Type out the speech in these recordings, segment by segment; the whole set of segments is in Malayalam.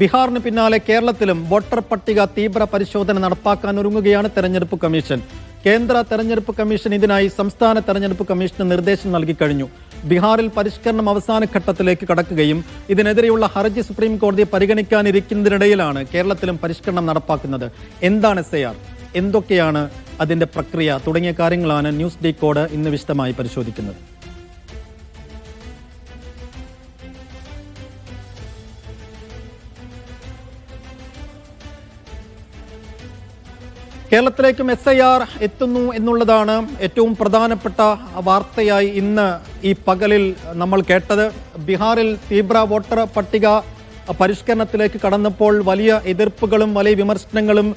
ബീഹാറിന് പിന്നാലെ കേരളത്തിലും വോട്ടർ പട്ടിക തീവ്ര പരിശോധന നടപ്പാക്കാൻ ഒരുങ്ങുകയാണ് തെരഞ്ഞെടുപ്പ് കമ്മീഷൻ. കേന്ദ്ര തെരഞ്ഞെടുപ്പ് കമ്മീഷൻ ഇതിനായി സംസ്ഥാന തെരഞ്ഞെടുപ്പ് കമ്മീഷന് നിർദ്ദേശം നൽകിക്കഴിഞ്ഞു ബീഹാറിൽ പരിഷ്കരണം അവസാന ഘട്ടത്തിലേക്ക് കടക്കുകയും ഇതിനെതിരെയുള്ള ഹർജി സുപ്രീം കോടതി പരിഗണിക്കാനിരിക്കുന്നതിനിടയിലാണ് കേരളത്തിലും പരിഷ്കരണം നടപ്പാക്കുന്നത്. എന്താണ് എസ് എന്തൊക്കെയാണ് അതിന്റെ പ്രക്രിയ? തുടങ്ങിയ കാര്യങ്ങളാണ് ന്യൂസ് ഡേ കോഡ് ഇന്ന് വിശദമായി പരിശോധിക്കുന്നത്. കേരളത്തിലേക്കും എസ് ഐ ആർ എത്തുന്നു എന്നുള്ളതാണ് ഏറ്റവും പ്രധാനപ്പെട്ട വാർത്തയായി ഇന്ന് ഈ പകലിൽ നമ്മൾ കേട്ടത്. ബീഹാറിൽ തീവ്ര വോട്ടർ പട്ടിക പരിഷ്കരണത്തിലേക്ക് കടന്നപ്പോൾ വലിയ എതിർപ്പുകളും വലിയ വിമർശനങ്ങളും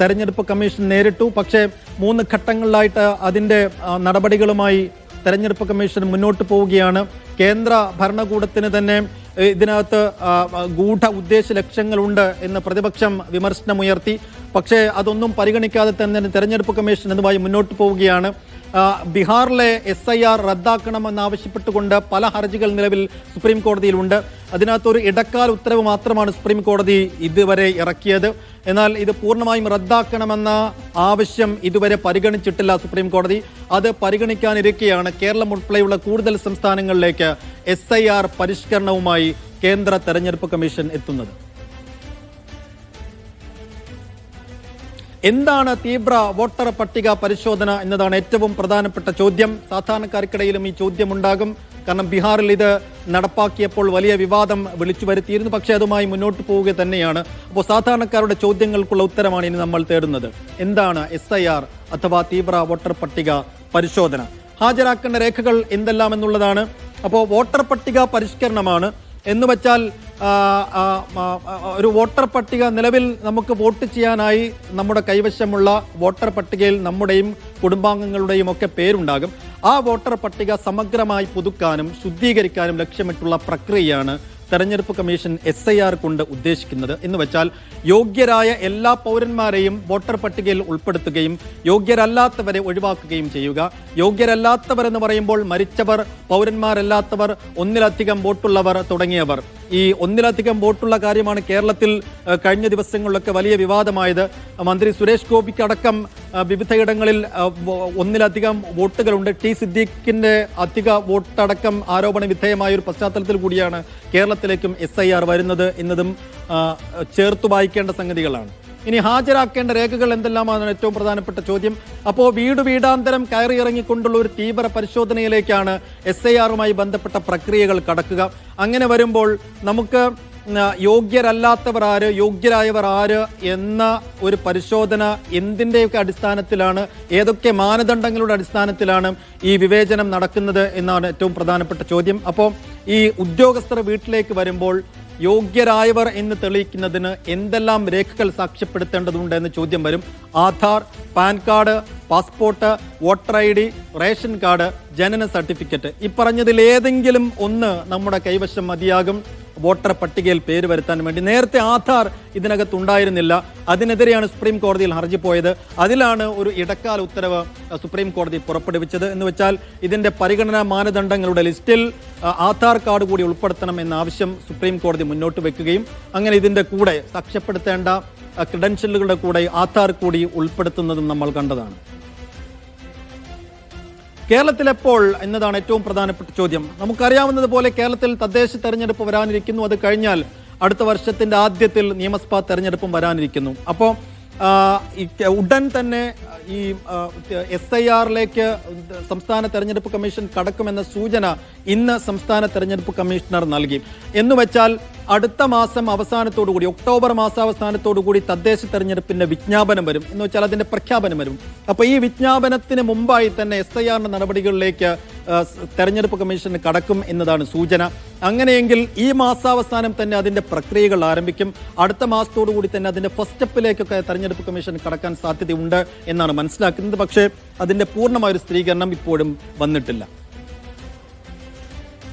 തെരഞ്ഞെടുപ്പ് കമ്മീഷൻ നേരിട്ടു. പക്ഷേ മൂന്ന് ഘട്ടങ്ങളിലായിട്ട് അതിന്റെ നടപടികളുമായി തെരഞ്ഞെടുപ്പ് കമ്മീഷൻ മുന്നോട്ട് പോവുകയാണ്. കേന്ദ്ര ഭരണകൂടത്തിന് തന്നെ ഇതിനകത്ത് ഗൂഢ ഉദ്ദേശ ലക്ഷ്യങ്ങളുണ്ട് എന്ന് പ്രതിപക്ഷം വിമർശനമുയർത്തി. പക്ഷേ അതൊന്നും പരിഗണിക്കാതെ തന്നെ തെരഞ്ഞെടുപ്പ് കമ്മീഷൻ ഇതുമായി മുന്നോട്ട് പോവുകയാണ്. ബീഹാറിലെ എസ് ഐ ആർ റദ്ദാക്കണമെന്നാവശ്യപ്പെട്ടുകൊണ്ട് പല ഹർജികൾ നിലവിൽ സുപ്രീം കോടതിയിലുണ്ട്. അതിനകത്തൊരു ഇടക്കാല ഉത്തരവ് മാത്രമാണ് സുപ്രീം കോടതി ഇതുവരെ ഇറക്കിയത്. എന്നാൽ ഇത് പൂർണമായും റദ്ദാക്കണമെന്ന ആവശ്യം ഇതുവരെ പരിഗണിച്ചിട്ടില്ല സുപ്രീം കോടതി. അത് പരിഗണിക്കാനിരിക്കെയാണ് കേരളം ഉൾപ്പെടെയുള്ള കൂടുതൽ സംസ്ഥാനങ്ങളിലേക്ക് എസ് പരിഷ്കരണവുമായി കേന്ദ്ര തെരഞ്ഞെടുപ്പ് കമ്മീഷൻ എത്തുന്നത്. എന്താണ് തീവ്ര വോട്ടർ പട്ടിക പരിശോധന എന്നതാണ് ഏറ്റവും പ്രധാനപ്പെട്ട ചോദ്യം. സാധാരണക്കാർക്കിടയിലും ഈ ചോദ്യം ഉണ്ടാകും കാരണം ബീഹാറിൽ ഇത് നടപ്പാക്കിയപ്പോൾ വലിയ വിവാദം വിളിച്ചു വരുത്തിയിരുന്നു. പക്ഷേ അതുമായി മുന്നോട്ട് പോവുക തന്നെയാണ്. അപ്പോൾ സാധാരണക്കാരുടെ ചോദ്യങ്ങൾക്കുള്ള ഉത്തരമാണ് ഇനി നമ്മൾ തേടുന്നത്. എന്താണ് എസ് അഥവാ തീവ്ര വോട്ടർ പട്ടിക പരിശോധന? ഹാജരാക്കേണ്ട രേഖകൾ എന്തെല്ലാം എന്നുള്ളതാണ് അപ്പോൾ വോട്ടർ പട്ടിക പരിഷ്കരണമാണ്. എന്ന് വെച്ചാൽ ഒരു വോട്ടർ പട്ടിക നിലവിൽ നമുക്ക് വോട്ട് ചെയ്യാനായി നമ്മുടെ കൈവശമുള്ള വോട്ടർ പട്ടികയിൽ നമ്മുടെയും കുടുംബാംഗങ്ങളുടെയും ഒക്കെ പേരുണ്ടാകും. ആ വോട്ടർ പട്ടിക സമഗ്രമായി പുതുക്കാനും ശുദ്ധീകരിക്കാനും ലക്ഷ്യമിട്ടുള്ള പ്രക്രിയയാണ് തെരഞ്ഞെടുപ്പ് കമ്മീഷൻ എസ് ഐ ആർ കൊണ്ട് ഉദ്ദേശിക്കുന്നത് എന്ന് വെച്ചാൽ യോഗ്യരായ എല്ലാ പൗരന്മാരെയും വോട്ടർ പട്ടികയിൽ ഉൾപ്പെടുത്തുകയും യോഗ്യരല്ലാത്തവരെ ഒഴിവാക്കുകയും ചെയ്യുക. യോഗ്യരല്ലാത്തവർ എന്ന് പറയുമ്പോൾ മരിച്ചവർ പൗരന്മാരല്ലാത്തവർ ഒന്നിലധികം വോട്ടുള്ളവർ തുടങ്ങിയവർ. ഈ ഒന്നിലധികം വോട്ടുള്ള കാര്യമാണ് കേരളത്തിൽ കഴിഞ്ഞ ദിവസങ്ങളിലൊക്കെ വലിയ വിവാദമായത്. മന്ത്രി സുരേഷ് ഗോപിക്കടക്കം ഏഹ്, വിവിധയിടങ്ങളിൽ ഒന്നിലധികം വോട്ടുകളുണ്ട്. ടി സിദ്ദീഖിന്റെ അധിക വോട്ടടക്കം ആരോപണ വിധേയമായ ഒരു പശ്ചാത്തലത്തിൽ കൂടിയാണ് കേരളത്തിലേക്കും എസ് ഐ ആർ വരുന്നത് എന്നതും ചേർത്തു വായിക്കേണ്ട സംഗതികളാണ്. ഇനി ഹാജരാക്കേണ്ട രേഖകൾ എന്തെല്ലാമാണ് ഏറ്റവും പ്രധാനപ്പെട്ട ചോദ്യം? അപ്പോൾ വീട് വീടാന്തരം കയറി ഇറങ്ങിക്കൊണ്ടുള്ള ഒരു തീവ്ര പരിശോധനയിലേക്കാണ് എസ് ഐ ആറുമായി ബന്ധപ്പെട്ട പ്രക്രിയകൾ കടക്കുക. അങ്ങനെ വരുമ്പോൾ നമുക്ക് യോഗ്യരല്ലാത്തവർ ആര് യോഗ്യരായവർ ആര് എന്ന ഒരു പരിശോധന എന്തിന്റെയൊക്കെ അടിസ്ഥാനത്തിലാണ് ഏതൊക്കെ മാനദണ്ഡങ്ങളുടെ അടിസ്ഥാനത്തിലാണ് ഈ വിവേചനം നടക്കുന്നത് എന്നാണ് ഏറ്റവും പ്രധാനപ്പെട്ട ചോദ്യം. അപ്പോൾ ഈ ഉദ്യോഗസ്ഥർ വീട്ടിലേക്ക് വരുമ്പോൾ യോഗ്യരായവർ എന്ന് തെളിയിക്കുന്നതിന് എന്തെല്ലാം രേഖകൾ സാക്ഷ്യപ്പെടുത്തേണ്ടതുണ്ട് എന്ന ചോദ്യം വരും. Aadhaar PAN card passport voter I D ration card ജനന സർട്ടിഫിക്കറ്റ്. ഈ പറഞ്ഞതിൽ ഏതെങ്കിലും ഒന്ന് നമ്മുടെ കൈവശം മതിയാകും. വോട്ടർ പട്ടികയിൽ പേര് വരുത്താൻ വേണ്ടി നേരത്തെ ആധാർ ഇതിനകത്ത് ഉണ്ടായിരുന്നില്ല അതിനെതിരെയാണ് സുപ്രീം കോടതിയിൽ ഹർജി പോയത്. അതിലാണ് ഒരു ഇടക്കാല ഉത്തരവ് സുപ്രീം കോടതി പുറപ്പെടുവിച്ചത്. എന്ന് വെച്ചാൽ ഇതിന്റെ പരിഗണനാ മാനദണ്ഡങ്ങളുടെ ലിസ്റ്റിൽ ആധാർ കാർഡ് കൂടി ഉൾപ്പെടുത്തണം എന്ന ആവശ്യം സുപ്രീം കോടതി മുന്നോട്ട് വെക്കുകയും അങ്ങനെ ഇതിന്റെ കൂടെ സാക്ഷ്യപ്പെടുത്തേണ്ട ക്രിഡൻഷ്യലുകളുടെ കൂടെ ആധാർ കൂടി ഉൾപ്പെടുത്തുന്നതും നമ്മൾ കണ്ടതാണ്. കേരളത്തിൽ എപ്പോൾ എന്നതാണ് ഏറ്റവും പ്രധാനപ്പെട്ട ചോദ്യം. നമുക്കറിയാവുന്നതുപോലെ കേരളത്തിൽ തദ്ദേശ തെരഞ്ഞെടുപ്പ് വരാനിരിക്കുന്നു. അത് കഴിഞ്ഞാൽ അടുത്ത വർഷത്തിന്റെ ആദ്യത്തിൽ നിയമസഭാ തെരഞ്ഞെടുപ്പും വരാനിരിക്കുന്നു. അപ്പോൾ ഉടൻ തന്നെ ഈ എസ് ഐ ആറിലേക്ക് സംസ്ഥാന തെരഞ്ഞെടുപ്പ് കമ്മീഷൻ കടക്കുമെന്ന സൂചന ഇന്ന് സംസ്ഥാന തെരഞ്ഞെടുപ്പ് കമ്മീഷണർ നൽകി. എന്ന് വെച്ചാൽ അടുത്ത മാസം അവസാനത്തോടുകൂടി ഒക്ടോബർ മാസാവസാനത്തോടുകൂടി തദ്ദേശ തെരഞ്ഞെടുപ്പിന്റെ വിജ്ഞാപനം വരും. എന്ന് വെച്ചാൽ അതിന്റെ പ്രഖ്യാപനം വരും. അപ്പൊ ഈ വിജ്ഞാപനത്തിന് മുമ്പായി തന്നെ എസ് ഐ ആറിന്റെ നടപടികളിലേക്ക് തെരഞ്ഞെടുപ്പ് കമ്മീഷൻ കടക്കും എന്നതാണ് സൂചന. അങ്ങനെയെങ്കിൽ ഈ മാസാവസാനം തന്നെ അതിന്റെ പ്രക്രിയകൾ ആരംഭിക്കും. അടുത്ത മാസത്തോടുകൂടി തന്നെ അതിന്റെ ഫസ്റ്റ് സ്റ്റെപ്പിലേക്കൊക്കെ തെരഞ്ഞെടുപ്പ് കമ്മീഷൻ കടക്കാൻ സാധ്യതയുണ്ട് എന്നാണ് മനസ്സിലാക്കുന്നത്. പക്ഷേ അതിന്റെ പൂർണമായ ഒരു സ്ഥിരീകരണം ഇപ്പോഴും വന്നിട്ടില്ല.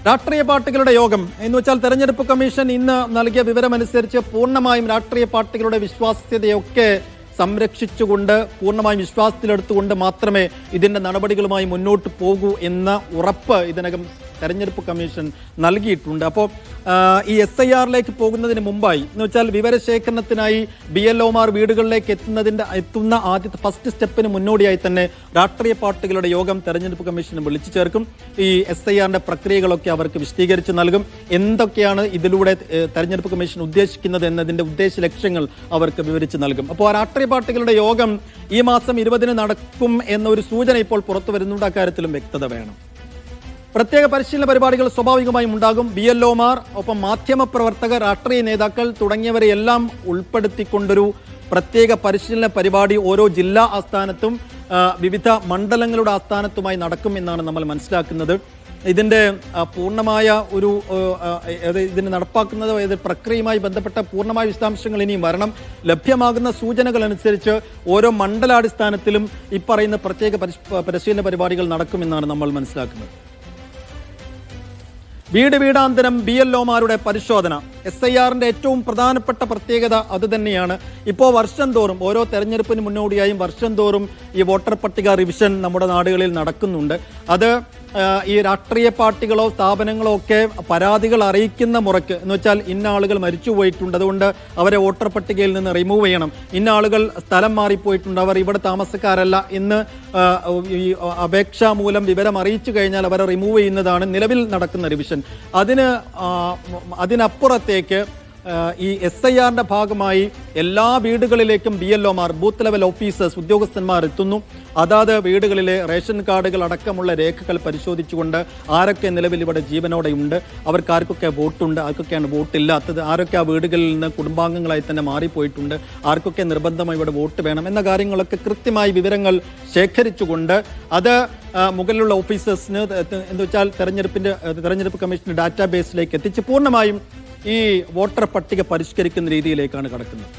രാഷ്ട്രീയ പാർട്ടികളുടെ യോഗം. എന്ന് വെച്ചാൽ തെരഞ്ഞെടുപ്പ് കമ്മീഷൻ ഇന്ന് നൽകിയ വിവരമനുസരിച്ച് പൂർണമായും രാഷ്ട്രീയ പാർട്ടികളുടെ വിശ്വാസ്യതയൊക്കെ സംരക്ഷിച്ചുകൊണ്ട് പൂർണമായും വിശ്വാസത്തിലെടുത്തുകൊണ്ട് മാത്രമേ ഇതിന്റെ നടപടികളുമായി മുന്നോട്ട് പോകൂ എന്ന ഉറപ്പ് ഇതിനകം തെരഞ്ഞെടുപ്പ് കമ്മീഷൻ നൽകിയിട്ടുണ്ട്. അപ്പോൾ ഈ എസ് ഐ ആറിലേക്ക് പോകുന്നതിന് മുമ്പായി എന്ന് വെച്ചാൽ വിവരശേഖരണത്തിനായി ബി എൽ ഒമാർ വീടുകളിലേക്ക് എത്തുന്നതിന്റെ എത്തുന്ന ആദ്യത്തെ ഫസ്റ്റ് സ്റ്റെപ്പിന് മുന്നോടിയായി തന്നെ രാഷ്ട്രീയ പാർട്ടികളുടെ യോഗം തെരഞ്ഞെടുപ്പ് കമ്മീഷൻ വിളിച്ചു ചേർക്കും. ഈ എസ് ഐ ആറിന്റെ പ്രക്രിയകളൊക്കെ അവർക്ക് വിശദീകരിച്ച് നൽകും. എന്തൊക്കെയാണ് ഇതിലൂടെ തെരഞ്ഞെടുപ്പ് കമ്മീഷൻ ഉദ്ദേശിക്കുന്നത് എന്നതിന്റെ ഉദ്ദേശ ലക്ഷ്യങ്ങൾ അവർക്ക് വിവരിച്ച് നൽകും. അപ്പോൾ ആ രാഷ്ട്രീയ പാർട്ടികളുടെ യോഗം ഈ മാസം ഇരുപതിന് നടക്കും എന്നൊരു സൂചന ഇപ്പോൾ പുറത്തു വരുന്നുണ്ട്. അക്കാര്യത്തിലും വ്യക്തത വേണം. പ്രത്യേക പരിശീലന പരിപാടികൾ സ്വാഭാവികമായും ഉണ്ടാകും. ബി എൽ ഒമാർ ഒപ്പം മാധ്യമ പ്രവർത്തകർ രാഷ്ട്രീയ നേതാക്കൾ തുടങ്ങിയവരെ എല്ലാം ഉൾപ്പെടുത്തിക്കൊണ്ടൊരു പ്രത്യേക പരിശീലന പരിപാടി ഓരോ ജില്ലാ ആസ്ഥാനത്തും വിവിധ മണ്ഡലങ്ങളുടെ ആസ്ഥാനത്തുമായി നടക്കും എന്നാണ് നമ്മൾ മനസ്സിലാക്കുന്നത്. ഇതിന്റെ പൂർണമായ ഒരു ഇതിനെ നടപ്പാക്കുന്നത് ഇത് പ്രക്രിയയുമായി ബന്ധപ്പെട്ട പൂർണമായ വിശദാംശങ്ങൾ ഇനിയും വരണം. ലഭ്യമാകുന്ന സൂചനകൾ അനുസരിച്ച് ഓരോ മണ്ഡലാടിസ്ഥാനത്തിലും ഇപ്പറയുന്ന പറയുന്ന പ്രത്യേക പരിശീലന പരിപാടികൾ നടക്കുമെന്നാണ് നമ്മൾ മനസ്സിലാക്കുന്നത്. വീട് വീടാന്തരം ബി എൽ ഒമാരുടെ പരിശോധന. എസ് ഐ ആറിന്റെ ഏറ്റവും പ്രധാനപ്പെട്ട പ്രത്യേകത അത് തന്നെയാണ്. ഇപ്പോൾ വർഷം തോറും ഓരോ തെരഞ്ഞെടുപ്പിന് മുന്നോടിയായും വർഷം തോറും ഈ വോട്ടർ പട്ടിക റിവിഷൻ നമ്മുടെ നാടുകളിൽ നടക്കുന്നുണ്ട്. അത് ഈ രാഷ്ട്രീയ പാർട്ടികളോ സ്ഥാപനങ്ങളോ ഒക്കെ പരാതികൾ അറിയിക്കുന്ന മുറയ്ക്ക് എന്ന് വെച്ചാൽ ഇന്ന ആളുകൾ മരിച്ചു പോയിട്ടുണ്ട്. അതുകൊണ്ട് അവരെ വോട്ടർ പട്ടികയിൽ നിന്ന് റിമൂവ് ചെയ്യണം. ഇന്ന ആളുകൾ സ്ഥലം മാറിപ്പോയിട്ടുണ്ട്. അവർ ഇവിടെ താമസക്കാരല്ല എന്ന് ഈ അപേക്ഷ മൂലം വിവരം അറിയിച്ചു കഴിഞ്ഞാൽ അവരെ റിമൂവ് ചെയ്യുന്നതാണ് നിലവിൽ നടക്കുന്ന റിവിഷൻ അതിന് അതിനപ്പുറത്തേക്ക് ഈ എസ് ഐ ആറിന്റെ ഭാഗമായി എല്ലാ വീടുകളിലേക്കും B L booth level officers ഉദ്യോഗസ്ഥന്മാർ എത്തുന്നു. അതാത് വീടുകളിലെ റേഷൻ കാർഡുകൾ അടക്കമുള്ള രേഖകൾ പരിശോധിച്ചുകൊണ്ട് ആരൊക്കെ നിലവിൽ ഇവിടെ ജീവനോടെയുണ്ട് അവർക്ക് ആർക്കൊക്കെ വോട്ടുണ്ട് ആർക്കൊക്കെയാണ് വോട്ടില്ലാത്തത് ആരൊക്കെ ആ വീടുകളിൽ നിന്ന് കുടുംബാംഗങ്ങളായി തന്നെ മാറിപ്പോയിട്ടുണ്ട് ആർക്കൊക്കെ നിർബന്ധമായി ഇവിടെ വോട്ട് വേണം എന്ന കാര്യങ്ങളൊക്കെ കൃത്യമായി വിവരങ്ങൾ ശേഖരിച്ചുകൊണ്ട് അത് മുകളിലുള്ള ഓഫീസേഴ്സിന് എന്ന് വെച്ചാൽ തെരഞ്ഞെടുപ്പിന്റെ തെരഞ്ഞെടുപ്പ് കമ്മീഷന്റെ ഡാറ്റാബേസിലേക്ക് എത്തിച്ച് പൂർണമായും ഈ വോട്ടർ പട്ടിക പരിഷ്കരിക്കുന്ന രീതിയിലേക്കാണ് കടക്കുന്നത്.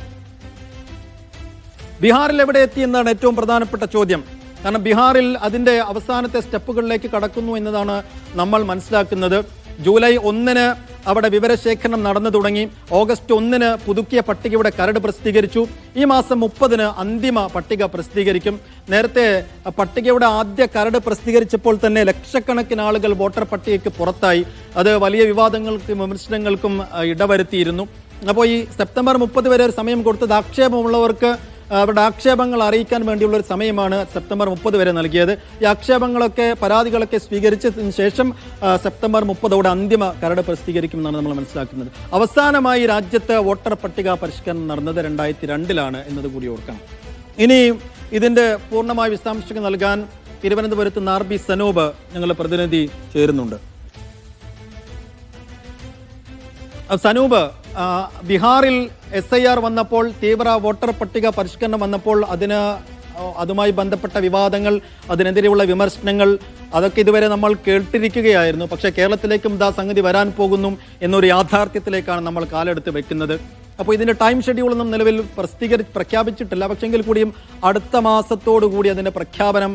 ബീഹാറിൽ എവിടെ എത്തി എന്നാണ് ഏറ്റവും പ്രധാനപ്പെട്ട ചോദ്യം. കാരണം ബീഹാറിൽ അതിന്റെ അവസാനത്തെ സ്റ്റെപ്പുകളിലേക്ക് കടക്കുന്നു എന്നതാണ് നമ്മൾ മനസ്സിലാക്കുന്നത്. ജൂലൈ ഒന്നിന് അവിടെ വിവരശേഖരണം നടന്നു തുടങ്ങി. ഓഗസ്റ്റ് ഒന്നിന് പുതുക്കിയ പട്ടികയുടെ കരട് പ്രസിദ്ധീകരിച്ചു. ഈ മാസം മുപ്പതിന് അന്തിമ പട്ടിക പ്രസിദ്ധീകരിക്കും. നേരത്തെ പട്ടികയുടെ ആദ്യ കരട് പ്രസിദ്ധീകരിച്ചപ്പോൾ തന്നെ ലക്ഷക്കണക്കിന് ആളുകൾ വോട്ടർ പട്ടികയ്ക്ക് പുറത്തായി. അത് വലിയ വിവാദങ്ങൾക്കും വിമർശനങ്ങൾക്കും ഇടവരുത്തിയിരുന്നു. അപ്പോൾ ഈ സെപ്റ്റംബർ മുപ്പത് വരെ ഒരു സമയം കൊടുത്തത് ആക്ഷേപമുള്ളവർക്ക് അവരുടെ ആക്ഷേപങ്ങൾ അറിയിക്കാൻ വേണ്ടിയുള്ള ഒരു സമയമാണ് സെപ്റ്റംബർ മുപ്പത് വരെ നൽകിയത്. ഈ ആക്ഷേപങ്ങളൊക്കെ പരാതികളൊക്കെ സ്വീകരിച്ചതിന് ശേഷം സെപ്റ്റംബർ മുപ്പതോടെ അന്തിമ കരട് പ്രസിദ്ധീകരിക്കുമെന്നാണ് നമ്മൾ മനസ്സിലാക്കുന്നത്. അവസാനമായി രാജ്യത്ത് വോട്ടർ പട്ടിക പരിഷ്കരണം നടന്നത് രണ്ടായിരത്തി രണ്ടിലാണ് എന്നതുകൂടി ഓർക്കണം ഇനി ഇതിന്റെ പൂർണമായ വിശദാംശങ്ങൾ നൽകാൻ തിരുവനന്തപുരത്ത് നാർബി സനൂപ് ഞങ്ങളുടെ പ്രതിനിധി ചേരുന്നുണ്ട്. സനൂപ് ബീഹാറിൽ എസ് ഐ ആർ വന്നപ്പോൾ തീവ്ര വോട്ടർ പട്ടിക പരിഷ്കരണം വന്നപ്പോൾ അതിന് അതുമായി ബന്ധപ്പെട്ട വിവാദങ്ങൾ അതിനെതിരെയുള്ള വിമർശനങ്ങൾ അതൊക്കെ ഇതുവരെ നമ്മൾ കേട്ടിരിക്കുകയായിരുന്നു. പക്ഷേ കേരളത്തിലേക്കും ഇതാ സംഗതി വരാൻ പോകുന്നു എന്നൊരു യാഥാർത്ഥ്യത്തിലേക്കാണ് നമ്മൾ കാലെടുത്ത് വെക്കുന്നത്. അപ്പോൾ ഇതിന്റെ ടൈം ഷെഡ്യൂളൊന്നും നിലവിൽ പ്രസിദ്ധീകരി പ്രഖ്യാപിച്ചിട്ടില്ല. പക്ഷെങ്കിൽ കൂടിയും അടുത്ത മാസത്തോടു കൂടി അതിന്റെ പ്രഖ്യാപനം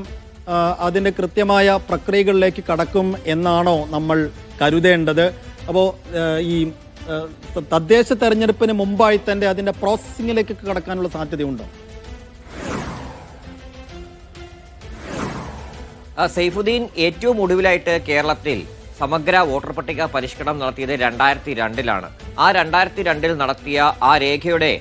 അതിന്റെ കൃത്യമായ പ്രക്രിയകളിലേക്ക് കടക്കും എന്നാണോ നമ്മൾ കരുതേണ്ടത്. അപ്പോൾ ഈ തദ്ദേശ തെരഞ്ഞെടുപ്പിന് മുമ്പായി തന്നെ അതിന്റെ പ്രോസസ്സിങ്ങിലേക്ക് കടക്കാനുള്ള സാധ്യതയുണ്ടോ? സൈഫുദ്ദീൻ ഏറ്റവും ഒടുവിലായിട്ട് കേരളത്തിൽ സമഗ്ര വോട്ടർ പട്ടിക പരിഷ്കരണം നടത്തിയത് രണ്ടായിരത്തി രണ്ടിലാണ്. ആ രണ്ടായിരത്തി രണ്ടിൽ നടത്തിയ ആ രേഖയുടെ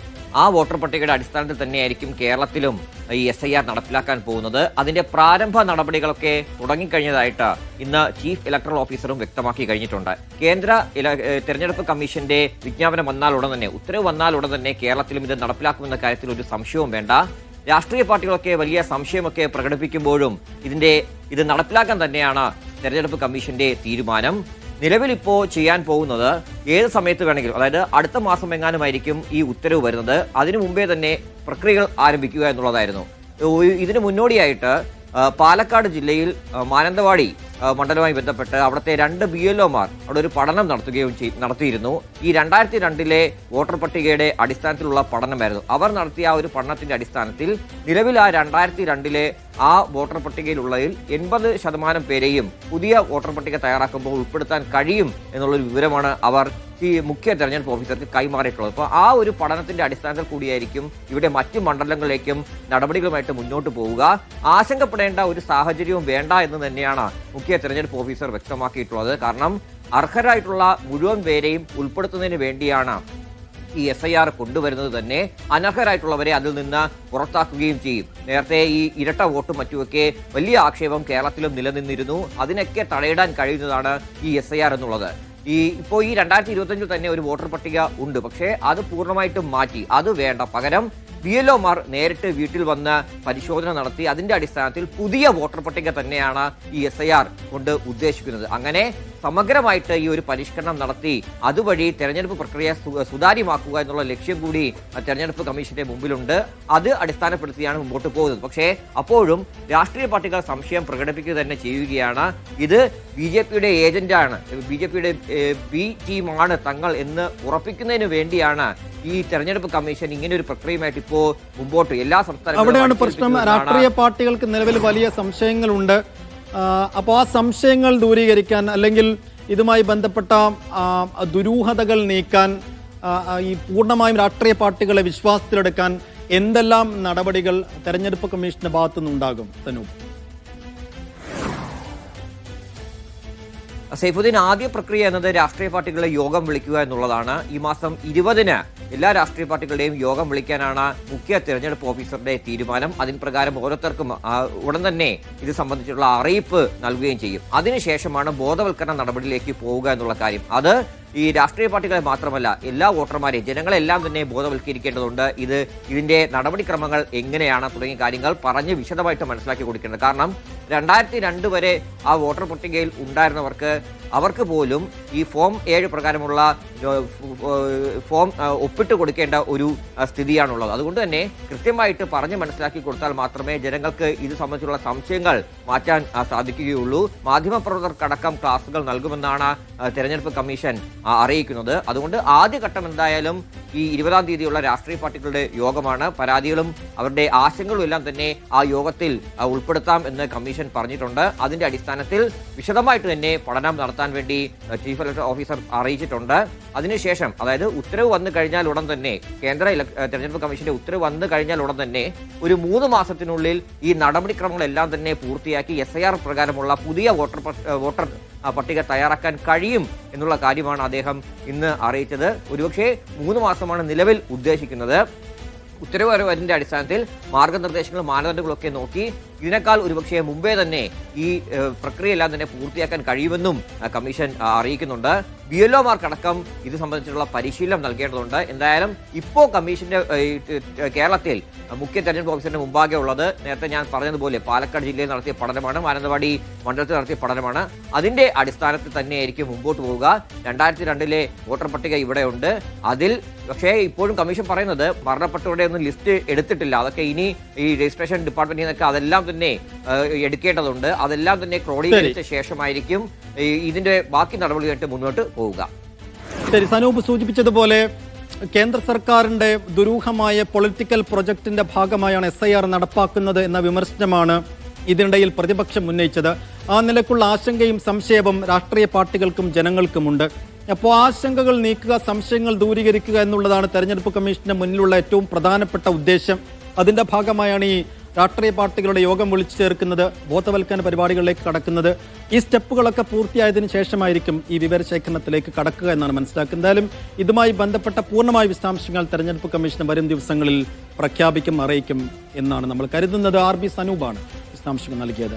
ആ വോട്ടർ പട്ടികയുടെ അടിസ്ഥാനത്തിൽ തന്നെയായിരിക്കും കേരളത്തിലും ഈ എസ് ഐ ആർ നടപ്പിലാക്കാൻ പോകുന്നത്. അതിന്റെ പ്രാരംഭ നടപടികളൊക്കെ തുടങ്ങിക്കഴിഞ്ഞതായിട്ട് ഇന്ന് ചീഫ് ഇലക്ടറൽ ഓഫീസറും വ്യക്തമാക്കി കഴിഞ്ഞിട്ടുണ്ട്. കേന്ദ്ര തെരഞ്ഞെടുപ്പ് കമ്മീഷന്റെ വിജ്ഞാപനം വന്നാൽ ഉടൻ തന്നെ ഉത്തരവ് വന്നാൽ ഉടൻ തന്നെ കേരളത്തിലും ഇത് നടപ്പിലാക്കുമെന്ന കാര്യത്തിൽ ഒരു സംശയവും വേണ്ട. രാഷ്ട്രീയ പാർട്ടികളൊക്കെ വലിയ സംശയമൊക്കെ പ്രകടിപ്പിക്കുമ്പോഴും ഇതിന്റെ ഇത് നടപ്പിലാക്കാൻ തന്നെയാണ് തെരഞ്ഞെടുപ്പ് കമ്മീഷന്റെ തീരുമാനം. നിലവിൽ ഇപ്പോൾ ചെയ്യാൻ പോകുന്നത് ഏത് സമയത്ത് വേണമെങ്കിലും അതായത് അടുത്ത മാസം എങ്ങാനുമായിരിക്കും ഈ ഉത്തരവ് വരുന്നത്? അതിനു മുമ്പേ തന്നെ പ്രക്രിയകൾ ആരംഭിക്കുക എന്നുള്ളതായിരുന്നു. ഇതിനു മുന്നോടിയായിട്ട് പാലക്കാട് ജില്ലയിൽ മാനന്തവാടി മണ്ഡലവുമായി ബന്ധപ്പെട്ട് അവിടുത്തെ രണ്ട് ബി എൽ ഒമാർ അവിടെ ഒരു പഠനം നടത്തുകയും നടത്തിയിരുന്നു. ഈ രണ്ടായിരത്തി രണ്ടിലെ വോട്ടർ പട്ടികയുടെ അടിസ്ഥാനത്തിലുള്ള പഠനമായിരുന്നു. അവർ നടത്തിയ ആ ഒരു പഠനത്തിന്റെ അടിസ്ഥാനത്തിൽ നിലവിൽ ആ രണ്ടായിരത്തി രണ്ടിലെ ആ വോട്ടർ പട്ടികയിലുള്ളതിൽ എൺപത് ശതമാനം പേരെയും പുതിയ വോട്ടർ പട്ടിക തയ്യാറാക്കുമ്പോൾ ഉൾപ്പെടുത്താൻ കഴിയും എന്നുള്ളൊരു വിവരമാണ് അവർ ഈ മുഖ്യ തെരഞ്ഞെടുപ്പ് ഓഫീസർക്ക് കൈമാറിയിട്ടുള്ളത്. അപ്പോൾ ആ ഒരു പഠനത്തിന്റെ അടിസ്ഥാനത്തിൽ കൂടിയായിരിക്കും ഇവിടെ മറ്റു മണ്ഡലങ്ങളിലേക്കും നടപടികളുമായിട്ട് മുന്നോട്ട് പോവുക. ആശങ്കപ്പെടേണ്ട ഒരു സാഹചര്യവും വേണ്ട എന്ന് തന്നെയാണ് മുഖ്യ തെരഞ്ഞെടുപ്പ് ഓഫീസർ വ്യക്തമാക്കിയിട്ടുള്ളത്. കാരണം അർഹരായിട്ടുള്ള മുഴുവൻ പേരെയും ഉൾപ്പെടുത്തുന്നതിന് വേണ്ടിയാണ് ഈ എസ് ഐ ആർ കൊണ്ടുവരുന്നത് തന്നെ. അനർഹരായിട്ടുള്ളവരെ അതിൽ നിന്ന് പുറത്താക്കുകയും ചെയ്യും. നേരത്തെ ഈ ഇരട്ട വോട്ടും മറ്റുമൊക്കെ വലിയ ആക്ഷേപം കേരളത്തിലും നിലനിന്നിരുന്നു. അതിനൊക്കെ തടയിടാൻ കഴിയുന്നതാണ് ഈ എസ് ഐ ആർ എന്നുള്ളത്. ഈ ഇപ്പോൾ ഈ രണ്ടായിരത്തി ഇരുപത്തഞ്ചിൽ തന്നെ ഒരു വോട്ടർ പട്ടിക ഉണ്ട്. പക്ഷേ അത് പൂർണമായിട്ടും മാറ്റി. അത് വേണ്ട. പകരം ബി എൽ ഒമാർ നേരിട്ട് വീട്ടിൽ വന്ന് പരിശോധന നടത്തി അതിന്റെ അടിസ്ഥാനത്തിൽ പുതിയ വോട്ടർ പട്ടിക തന്നെയാണ് ഈ എസ് ഐ ആർ കൊണ്ട് ഉദ്ദേശിക്കുന്നത്. അങ്ങനെ സമഗ്രമായിട്ട് ഈ ഒരു പരിഷ്കരണം നടത്തി അതുവഴി തെരഞ്ഞെടുപ്പ് പ്രക്രിയ സുതാര്യമാക്കുക എന്നുള്ള ലക്ഷ്യം കൂടി തെരഞ്ഞെടുപ്പ് കമ്മീഷന്റെ മുമ്പിലുണ്ട്. അത് അടിസ്ഥാനപ്പെടുത്തിയാണ് മുമ്പോട്ട് പോകുന്നത്. പക്ഷേ അപ്പോഴും രാഷ്ട്രീയ പാർട്ടികൾ സംശയം പ്രകടിപ്പിക്കുക തന്നെ ചെയ്യുകയാണ്. ഇത് ബി ജെ പിയുടെ ഏജന്റാണ് ബി ജെ പിയുടെ ബി ടീമാണ് തങ്ങൾ എന്ന് ഉറപ്പിക്കുന്നതിന് വേണ്ടിയാണ് ഈ തെരഞ്ഞെടുപ്പ് കമ്മീഷൻ ഇങ്ങനെ ഒരു പ്രക്രിയയുമായിട്ട് ഇപ്പോ മുമ്പോട്ട് എല്ലാ സംസ്ഥാനങ്ങളും അവിടെയാണ് പ്രശ്നം. രാഷ്ട്രീയ പാർട്ടികൾക്ക് നിലവിൽ വലിയ സംശയങ്ങളുണ്ട്. അപ്പോൾ ആ സംശയങ്ങൾ ദൂരീകരിക്കാൻ അല്ലെങ്കിൽ ഇതുമായി ബന്ധപ്പെട്ട ദുരൂഹതകൾ നീക്കാൻ ഈ പൂർണമായും രാഷ്ട്രീയ പാർട്ടികളെ വിശ്വാസത്തിലെടുക്കാൻ എന്തെല്ലാം നടപടികൾ തെരഞ്ഞെടുപ്പ് കമ്മീഷന്റെ ഭാഗത്തു നിന്നുണ്ടാകും സൈഫുദ്ദീൻ ആദ്യ പ്രക്രിയ എന്നത് രാഷ്ട്രീയ പാർട്ടികളെ യോഗം വിളിക്കുക എന്നുള്ളതാണ്. ഈ മാസം ഇരുപതിന് എല്ലാ രാഷ്ട്രീയ പാർട്ടികളുടെയും യോഗം വിളിക്കാനാണ് മുഖ്യ തെരഞ്ഞെടുപ്പ് ഓഫീസറുടെ തീരുമാനം. അതിന് പ്രകാരം ഓരോരുത്തർക്കും ഉടൻ തന്നെ ഇത് സംബന്ധിച്ചുള്ള അറിയിപ്പ് നൽകുകയും ചെയ്യും. അതിനുശേഷമാണ് ബോധവൽക്കരണ നടപടിയിലേക്ക് പോവുക എന്നുള്ള കാര്യം. അത് ഈ രാഷ്ട്രീയ പാർട്ടികളെ മാത്രമല്ല എല്ലാ വോട്ടർമാരെയും ജനങ്ങളെല്ലാം തന്നെ ബോധവൽക്കരിക്കേണ്ടതുണ്ട്. ഇത് ഇതിന്റെ നടപടിക്രമങ്ങൾ എങ്ങനെയാണ് തുടങ്ങിയ കാര്യങ്ങൾ പറഞ്ഞ് വിശദമായിട്ട് മനസ്സിലാക്കി കൊടുക്കേണ്ടത്. കാരണം രണ്ടായിരത്തി രണ്ട് വരെ ആ വോട്ടർ പട്ടികയിൽ ഉണ്ടായിരുന്നവർക്ക് അവർക്ക് പോലും ഈ ഫോം ഏഴ് പ്രകാരമുള്ള ഫോം ഒപ്പിട്ട് കൊടുക്കേണ്ട ഒരു സ്ഥിതിയാണുള്ളത്. അതുകൊണ്ട് തന്നെ കൃത്യമായിട്ട് പറഞ്ഞ് മനസ്സിലാക്കി കൊടുത്താൽ മാത്രമേ ജനങ്ങൾക്ക് ഇത് സംബന്ധിച്ചുള്ള സംശയങ്ങൾ മാറ്റാൻ സാധിക്കുകയുള്ളൂ. മാധ്യമപ്രവർത്തകർക്കടക്കം ക്ലാസുകൾ നൽകുമെന്നാണ് തെരഞ്ഞെടുപ്പ് കമ്മീഷൻ അറിയിക്കുന്നത്. അതുകൊണ്ട് ആദ്യഘട്ടം എന്തായാലും ഈ ഇരുപതാം തീയതിയുള്ള രാഷ്ട്രീയ പാർട്ടികളുടെ യോഗമാണ്. പരാതികളും അവരുടെ ആശങ്കകളും എല്ലാം തന്നെ ആ യോഗത്തിൽ ഉൾപ്പെടുത്താം എന്ന് കമ്മീഷൻ പറഞ്ഞിട്ടുണ്ട്. അതിന്റെ അടിസ്ഥാനത്തിൽ വിശദമായിട്ട് തന്നെ പഠനം നടത്താൻ വേണ്ടി ചീഫ് ഇലക്ഷൻ ഓഫീസർ അറിയിച്ചിട്ടുണ്ട്. അതിനുശേഷം അതായത് ഉത്തരവ് വന്നു കഴിഞ്ഞാൽ ഉടൻ തന്നെ കേന്ദ്ര തെരഞ്ഞെടുപ്പ് കമ്മീഷന്റെ ഉത്തരവ് വന്നു കഴിഞ്ഞാൽ ഉടൻ തന്നെ ഒരു മൂന്ന് മാസത്തിനുള്ളിൽ ഈ നടപടിക്രമങ്ങളെല്ലാം തന്നെ പൂർത്തിയാക്കി എസ് പ്രകാരമുള്ള പുതിയ വോട്ടർ വോട്ടർ പട്ടിക തയ്യാറാക്കാൻ കഴിയും എന്നുള്ള കാര്യമാണ് അദ്ദേഹം ഇന്ന് അറിയിച്ചത്. ഒരുപക്ഷെ മൂന്ന് മാസമാണ് നിലവിൽ ഉദ്ദേശിക്കുന്നത്. ഉത്തരവ് വരവിന്റെ അടിസ്ഥാനത്തിൽ മാർഗനിർദ്ദേശങ്ങളും മാനദണ്ഡങ്ങളും ഒക്കെ നോക്കി ഇതിനേക്കാൾ ഒരുപക്ഷെ മുമ്പേ തന്നെ ഈ പ്രക്രിയയെല്ലാം തന്നെ പൂർത്തിയാക്കാൻ കഴിയുമെന്നും കമ്മീഷൻ അറിയിക്കുന്നുണ്ട്. ബി എൽ ഒമാർക്കടക്കം ഇത് സംബന്ധിച്ചുള്ള പരിശീലനം നൽകേണ്ടതുണ്ട്. എന്തായാലും ഇപ്പോൾ കമ്മീഷന്റെ കേരളത്തിൽ മുഖ്യ തെരഞ്ഞെടുപ്പ് ഓഫീസറിന്റെ മുമ്പാകെ ഉള്ളത് നേരത്തെ ഞാൻ പറഞ്ഞതുപോലെ പാലക്കാട് ജില്ലയിൽ നടത്തിയ പഠനമാണ് മാനന്തവാടി മണ്ഡലത്തിൽ നടത്തിയ പഠനമാണ്. അതിന്റെ അടിസ്ഥാനത്തിൽ തന്നെയായിരിക്കും മുമ്പോട്ട് പോവുക. രണ്ടായിരത്തി രണ്ടിലെ വോട്ടർ പട്ടിക ഇവിടെയുണ്ട്. അതിൽ പക്ഷേ ഇപ്പോഴും കമ്മീഷൻ പറയുന്നത് മരണപ്പെട്ടവരുടെ ഒന്നും ലിസ്റ്റ് എടുത്തിട്ടില്ല. അതൊക്കെ ഇനി ഈ രജിസ്ട്രേഷൻ ഡിപ്പാർട്ട്മെന്റിൽ നിന്നൊക്കെ അതെല്ലാം തന്നെ എടുക്കേണ്ടതുണ്ട്. അതെല്ലാം തന്നെ ക്രോഡീകരിച്ച ശേഷമായിരിക്കും ഇതിന്റെ ബാക്കി നടപടിയായിട്ട് മുന്നോട്ട് പോവുക. ശരി സനൂപ് സൂചിപ്പിച്ചതുപോലെ കേന്ദ്ര സർക്കാരിന്റെ ദുരൂഹമായ പൊളിറ്റിക്കൽ പ്രൊജക്ടിന്റെ ഭാഗമായാണ് എസ് ഐ ആർ നടപ്പാക്കുന്നത് എന്ന വിമർശനമാണ് ഇതിനിടയിൽ പ്രതിപക്ഷം ഉന്നയിച്ചത്. ആ നിലക്കുള്ള ആശങ്കയും സംശയവും രാഷ്ട്രീയ പാർട്ടികൾക്കും ജനങ്ങൾക്കുമുണ്ട്. അപ്പോൾ ആശങ്കകൾ നീക്കുക സംശയങ്ങൾ ദൂരീകരിക്കുക എന്നുള്ളതാണ് തെരഞ്ഞെടുപ്പ് കമ്മീഷന്റെ മുന്നിലുള്ള ഏറ്റവും പ്രധാനപ്പെട്ട ഉദ്ദേശം. അതിന്റെ ഭാഗമായാണ് ഈ രാഷ്ട്രീയ പാർട്ടികളുടെ യോഗം വിളിച്ചു ചേർക്കുന്നത് ബോധവൽക്കരണ പരിപാടികളിലേക്ക് കടക്കുന്നത്. ഈ സ്റ്റെപ്പുകളൊക്കെ പൂർത്തിയായതിനു ശേഷമായിരിക്കും ഈ വിവരശേഖരണത്തിലേക്ക് കടക്കുക എന്നാണ് മനസ്സിലാക്കുന്നത്. എന്തായാലും ഇതുമായി ബന്ധപ്പെട്ട പൂർണമായ വിശദാംശങ്ങൾ തെരഞ്ഞെടുപ്പ് കമ്മീഷൻ വരും ദിവസങ്ങളിൽ പ്രഖ്യാപിക്കും അറിയിക്കും എന്നാണ് നമ്മൾ കരുതുന്നത്. ആർ ബി സനൂപാണ് വിശദാംശങ്ങൾ നൽകിയത്.